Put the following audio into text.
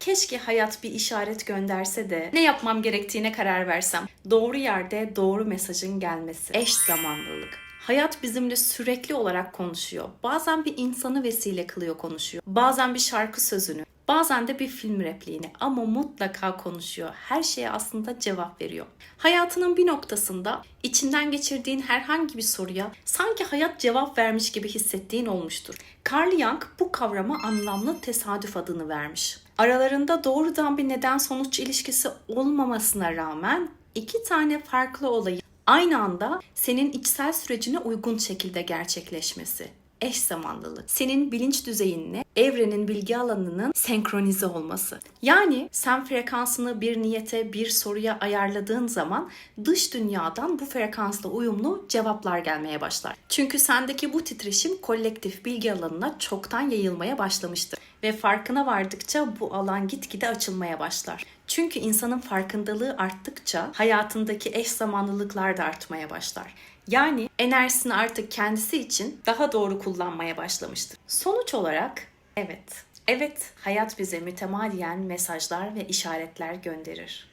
Keşke hayat bir işaret gönderse de ne yapmam gerektiğine karar versem. Doğru yerde doğru mesajın gelmesi. Eş zamanlılık. Hayat bizimle sürekli olarak konuşuyor. Bazen bir insanı vesile kılıyor konuşuyor. Bazen bir şarkı sözünü. Bazen de bir film repliğini ama mutlaka konuşuyor. Her şeye aslında cevap veriyor. Hayatının bir noktasında içinden geçirdiğin herhangi bir soruya sanki hayat cevap vermiş gibi hissettiğin olmuştur. Carl Jung bu kavrama anlamlı tesadüf adını vermiş. Aralarında doğrudan bir neden sonuç ilişkisi olmamasına rağmen iki tane farklı olayı aynı anda senin içsel sürecine uygun şekilde gerçekleşmesi eş zamanlılık. Senin bilinç düzeyinle evrenin bilgi alanının senkronize olması. Yani sen frekansını bir niyete, bir soruya ayarladığın zaman dış dünyadan bu frekansla uyumlu cevaplar gelmeye başlar. Çünkü sendeki bu titreşim kolektif bilgi alanına çoktan yayılmaya başlamıştır. Ve farkına vardıkça bu alan gitgide açılmaya başlar. Çünkü insanın farkındalığı arttıkça hayatındaki eş zamanlılıklar da artmaya başlar. Yani enerjisini artık kendisi için daha doğru kullanmaya başlamıştır. Sonuç olarak evet, evet hayat bize mütemadiyen mesajlar ve işaretler gönderir.